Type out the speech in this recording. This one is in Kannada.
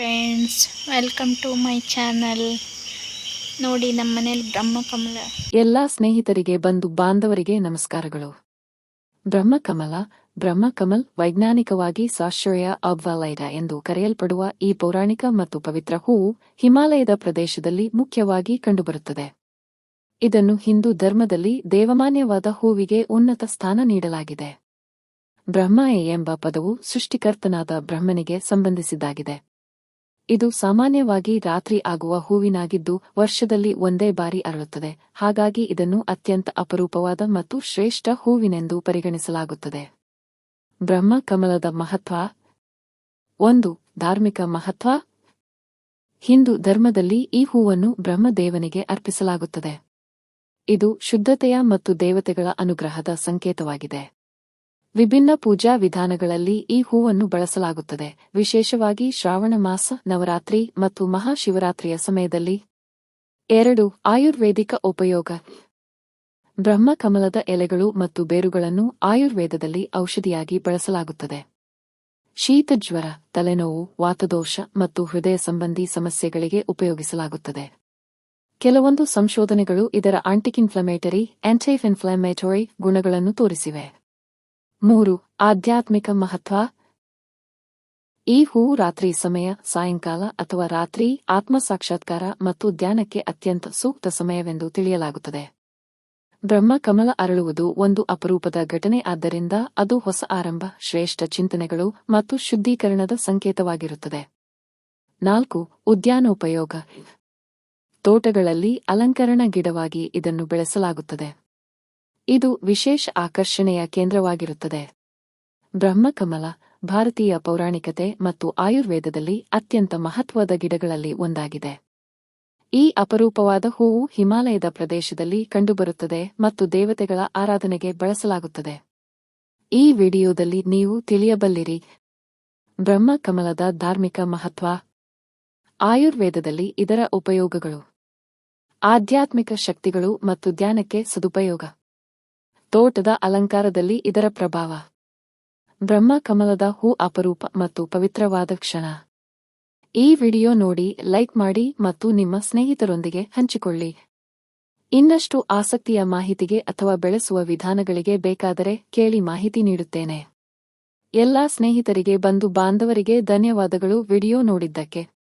Friends welcome to my channel ನೋಡಿ, ನಮ್ಮ ಮನೇಲಿ ಬ್ರಹ್ಮಕಮಲ ಎಲ್ಲ ಸ್ನೇಹಿತರಿಗೆ, ಬಂಧು ಬಾಂಧವರಿಗೆ ನಮಸ್ಕಾರಗಳು. ಬ್ರಹ್ಮಕಮಲ ಬ್ರಹ್ಮಕಮಲ್ ವೈಜ್ಞಾನಿಕವಾಗಿ ಸಾಶ್ರಯ ಅಬ್ವಲೈಡ ಎಂದು ಕರೆಯಲ್ಪಡುವ ಈ ಪೌರಾಣಿಕ ಮತ್ತು ಪವಿತ್ರ ಹೂವು ಹಿಮಾಲಯದ ಪ್ರದೇಶದಲ್ಲಿ ಮುಖ್ಯವಾಗಿ ಕಂಡುಬರುತ್ತದೆ. ಇದನ್ನು ಹಿಂದೂ ಧರ್ಮದಲ್ಲಿ ದೇವಮಾನ್ಯವಾದ ಹೂವಿಗೆ ಉನ್ನತ ಸ್ಥಾನ ನೀಡಲಾಗಿದೆ. ಬ್ರಹ್ಮ ಎಂಬ ಪದವು ಸೃಷ್ಟಿಕರ್ತನಾದ ಬ್ರಹ್ಮನಿಗೆ ಸಂಬಂಧಿಸಿದ್ದಾಗಿದೆ. ಇದು ಸಾಮಾನ್ಯವಾಗಿ ರಾತ್ರಿ ಆಗುವ ಹೂವಿನಾಗಿದ್ದು ವರ್ಷದಲ್ಲಿ ಒಂದೇ ಬಾರಿ ಅರಳುತ್ತದೆ. ಹಾಗಾಗಿ ಇದನ್ನು ಅತ್ಯಂತ ಅಪರೂಪವಾದ ಮತ್ತು ಶ್ರೇಷ್ಠ ಹೂವಿನೆಂದು ಪರಿಗಣಿಸಲಾಗುತ್ತದೆ. ಬ್ರಹ್ಮ ಕಮಲದ ಮಹತ್ವ ಒಂದು, ಧಾರ್ಮಿಕ ಮಹತ್ವ ಹಿಂದೂ ಧರ್ಮದಲ್ಲಿ ಈ ಹೂವನ್ನು ಬ್ರಹ್ಮದೇವನಿಗೆ ಅರ್ಪಿಸಲಾಗುತ್ತದೆ. ಇದು ಶುದ್ಧತೆಯ ಮತ್ತು ದೇವತೆಗಳ ಅನುಗ್ರಹದ ಸಂಕೇತವಾಗಿದೆ. ವಿಭಿನ್ನ ಪೂಜಾ ವಿಧಾನಗಳಲ್ಲಿ ಈ ಹೂವನ್ನು ಬಳಸಲಾಗುತ್ತದೆ. ವಿಶೇಷವಾಗಿ ಶ್ರಾವಣ ಮಾಸ, ನವರಾತ್ರಿ ಮತ್ತು ಮಹಾಶಿವರಾತ್ರಿಯ ಸಮಯದಲ್ಲಿ. ಎರಡು, ಆಯುರ್ವೇದಿಕ ಉಪಯೋಗ. ಬ್ರಹ್ಮ ಕಮಲದ ಎಲೆಗಳು ಮತ್ತು ಬೇರುಗಳನ್ನು ಆಯುರ್ವೇದದಲ್ಲಿ ಔಷಧಿಯಾಗಿ ಬಳಸಲಾಗುತ್ತದೆ. ಶೀತ ಜ್ವರ, ತಲೆನೋವು, ವಾತದೋಷ ಮತ್ತು ಹೃದಯ ಸಂಬಂಧಿ ಸಮಸ್ಯೆಗಳಿಗೆ ಉಪಯೋಗಿಸಲಾಗುತ್ತದೆ. ಕೆಲವೊಂದು ಸಂಶೋಧನೆಗಳು ಇದರ ಆಂಟಿಕ್ ಇನ್ಫ್ಲಮೇಟರಿ ಆಂಟೈಫ್ ಇನ್ಫ್ಲಮೇಟರಿ ಗುಣಗಳನ್ನು ತೋರಿಸಿವೆ. ಮೂರು, ಆಧ್ಯಾತ್ಮಿಕ ಮಹತ್ವ. ಈ ಹೂ ರಾತ್ರಿ ಸಮಯ, ಸಾಯಂಕಾಲ ಅಥವಾ ರಾತ್ರಿ ಆತ್ಮ ಸಾಕ್ಷಾತ್ಕಾರ ಮತ್ತು ಧ್ಯಾನಕ್ಕೆ ಅತ್ಯಂತ ಸೂಕ್ತ ಸಮಯವೆಂದು ತಿಳಿಯಲಾಗುತ್ತದೆ. ಬ್ರಹ್ಮ ಕಮಲ ಅರಳುವುದು ಒಂದು ಅಪರೂಪದ ಘಟನೆ ಆದ್ದರಿಂದ ಅದು ಹೊಸ ಆರಂಭ, ಶ್ರೇಷ್ಠ ಚಿಂತನೆಗಳು ಮತ್ತು ಶುದ್ಧೀಕರಣದ ಸಂಕೇತವಾಗಿರುತ್ತದೆ. ನಾಲ್ಕು, ಉದ್ಯಾನೋಪಯೋಗ. ತೋಟಗಳಲ್ಲಿ ಅಲಂಕರಣ ಗಿಡವಾಗಿ ಇದನ್ನು ಬೆಳೆಸಲಾಗುತ್ತದೆ. ಇದು ವಿಶೇಷ ಆಕರ್ಷಣೆಯ ಕೇಂದ್ರವಾಗಿರುತ್ತದೆ. ಬ್ರಹ್ಮಕಮಲ, ಭಾರತೀಯ ಪೌರಾಣಿಕತೆ ಮತ್ತು ಆಯುರ್ವೇದದಲ್ಲಿ ಅತ್ಯಂತ ಮಹತ್ವದ ಗಿಡಗಳಲ್ಲಿ ಒಂದಾಗಿದೆ. ಈ ಅಪರೂಪವಾದ ಹೂವು ಹಿಮಾಲಯದ ಪ್ರದೇಶದಲ್ಲಿ ಕಂಡುಬರುತ್ತದೆ ಮತ್ತು ದೇವತೆಗಳ ಆರಾಧನೆಗೆ ಬಳಸಲಾಗುತ್ತದೆ. ಈ ವಿಡಿಯೋದಲ್ಲಿ ನೀವು ತಿಳಿಯಬಲ್ಲಿರಿ. ಬ್ರಹ್ಮಕಮಲದ ಧಾರ್ಮಿಕ ಮಹತ್ವ. ಆಯುರ್ವೇದದಲ್ಲಿ ಇದರ ಉಪಯೋಗಗಳು. ಆಧ್ಯಾತ್ಮಿಕ ಶಕ್ತಿಗಳು ಮತ್ತು ಧ್ಯಾನಕ್ಕೆ ಸದುಪಯೋಗ. ತೋಟದ ಅಲಂಕಾರದಲ್ಲಿ ಇದರ ಪ್ರಭಾವ. ಬ್ರಹ್ಮ ಕಮಲದ ಹೂ ಅಪರೂಪ ಮತ್ತು ಪವಿತ್ರವಾದ ಕ್ಷಣ. ಈ ವಿಡಿಯೋ ನೋಡಿ, ಲೈಕ್ ಮಾಡಿ ಮತ್ತು ನಿಮ್ಮ ಸ್ನೇಹಿತರೊಂದಿಗೆ ಹಂಚಿಕೊಳ್ಳಿ. ಇನ್ನಷ್ಟು ಆಸಕ್ತಿಯ ಮಾಹಿತಿಗೆ ಅಥವಾ ಬೆಳೆಸುವ ವಿಧಾನಗಳಿಗೆ ಬೇಕಾದರೆ ಕೇಳಿ ಮಾಹಿತಿ ನೀಡುತ್ತೇನೆ. ಎಲ್ಲಾ ಸ್ನೇಹಿತರಿಗೆ ಬಂದು ಬಾಂಧವರಿಗೆ ಧನ್ಯವಾದಗಳು ವಿಡಿಯೋ ನೋಡಿದ್ದಕ್ಕೆ.